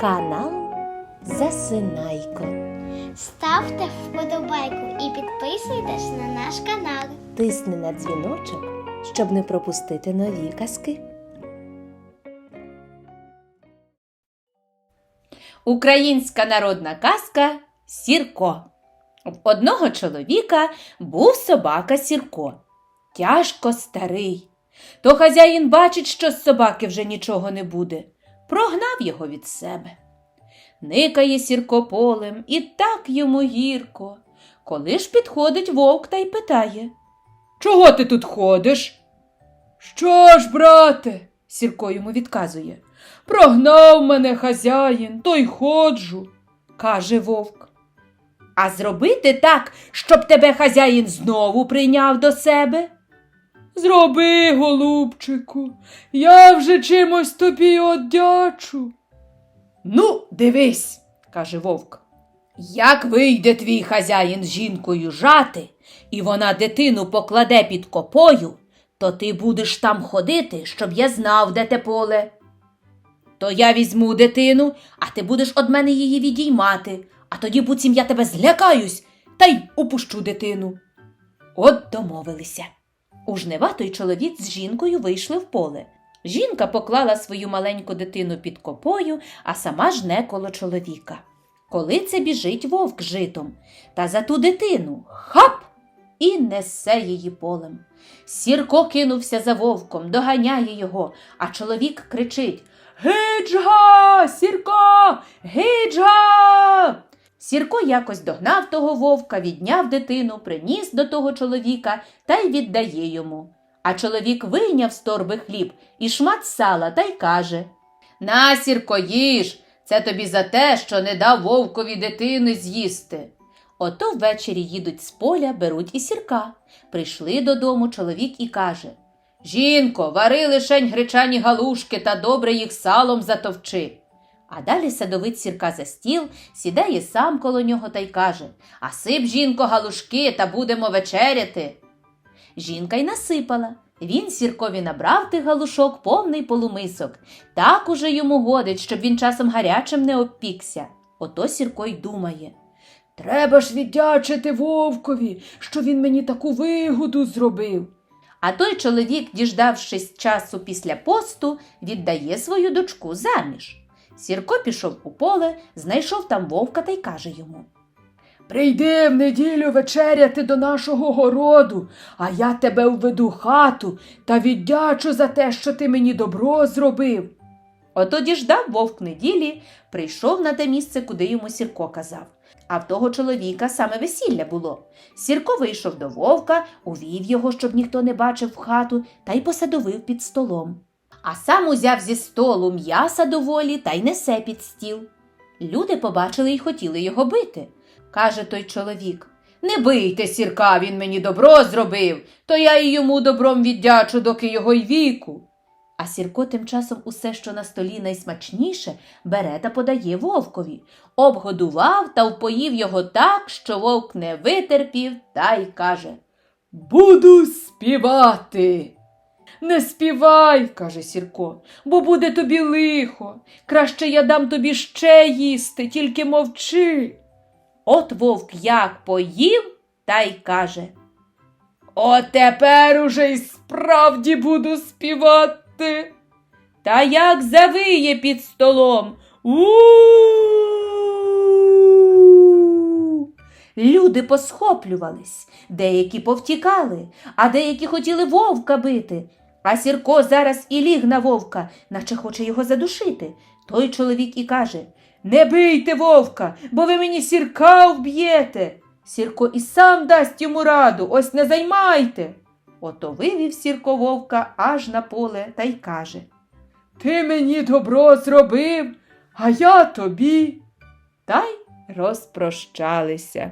Канал Засинайко. Ставте вподобайку і підписуйтесь на наш канал. Тисни на дзвіночок, щоб не пропустити нові казки. Українська народна казка Сірко. В одного чоловіка був собака Сірко. Тяжко старий. То хазяїн бачить, що з собаки вже нічого не буде. Прогнав його від себе. Никає Сірко полем, і так йому гірко. Коли ж підходить вовк та й питає Чого ти тут ходиш? Що ж, брате? Сірко йому відказує. Прогнав мене хазяїн, то й ходжу, каже вовк. А зробити так, щоб тебе хазяїн знову прийняв до себе? Зроби, голубчику, я вже чимось тобі одячу. Ну, дивись, каже вовк. Як вийде твій хазяїн з жінкою жати, і вона дитину покладе під копою, то ти будеш там ходити, щоб я знав, де те поле. То я візьму дитину, а ти будеш од мене її відіймати, а тоді буцім я тебе злякаюсь та й упущу дитину. От домовилися. У жнива чоловік з жінкою вийшли в поле. Жінка поклала свою маленьку дитину під копою, а сама жне коло чоловіка. Коли це біжить вовк житом, та за ту дитину хап і несе її полем. Сірко кинувся за вовком, доганяє його, а чоловік кричить Гиджга, Сірко. Сірко якось догнав того вовка, відняв дитину, приніс до того чоловіка та й віддає йому. А чоловік вийняв з торби хліб і шмат сала та й каже На, Сірко, їж, це тобі за те, що не дав вовкові дитини з'їсти. Ото ввечері їдуть з поля, беруть і сірка. Прийшли додому чоловік і каже Жінко, вари лишень гречані галушки та добре їх салом затовчи. А далі садовить сірка за стіл, сідає сам коло нього та й каже А сип, жінко, галушки та будемо вечеряти. Жінка й насипала. Він сіркові набрав тих галушок повний полумисок. Так уже йому годить, щоб він часом гарячим не обпікся. Ото сірко й думає. Треба ж віддячити вовкові, що він мені таку вигоду зробив. А той чоловік, діждавшись часу після посту, віддає свою дочку заміж. Сірко пішов у поле, знайшов там вовка та й каже йому Прийди в неділю вечеряти до нашого городу, а я тебе введу хату та віддячу за те, що ти мені добро зробив. Ото діждав вовк неділі, прийшов на те місце, куди йому Сірко казав. А в того чоловіка саме весілля було. Сірко вийшов до вовка, увів його, щоб ніхто не бачив в хату, та й посадовив під столом. А сам узяв зі столу м'яса доволі та й несе під стіл. Люди побачили й хотіли його бити. Каже той чоловік. Не бийте, сірка, він мені добро зробив, то я й йому добром віддячу, доки його й віку. А Сірко тим часом усе, що на столі найсмачніше, бере та подає вовкові, обгодував та впоїв його так, що вовк не витерпів та й каже Буду співати. Не співай, каже Сірко, бо буде тобі лихо. Краще я дам тобі ще їсти, тільки мовчи. От вовк як поїв та й каже От тепер уже й справді буду співати. Та як завиє під столом. У. Люди посхоплювались, деякі повтікали, а деякі хотіли вовка бити. А Сірко зараз і ліг на вовка, наче хоче його задушити. Той чоловік і каже Не бийте вовка, бо ви мені сірка вб'єте. Сірко і сам дасть йому раду, ось не займайте. Ото вивів Сірко вовка аж на поле та й каже Ти мені добро зробив, а я тобі. Та й розпрощалися.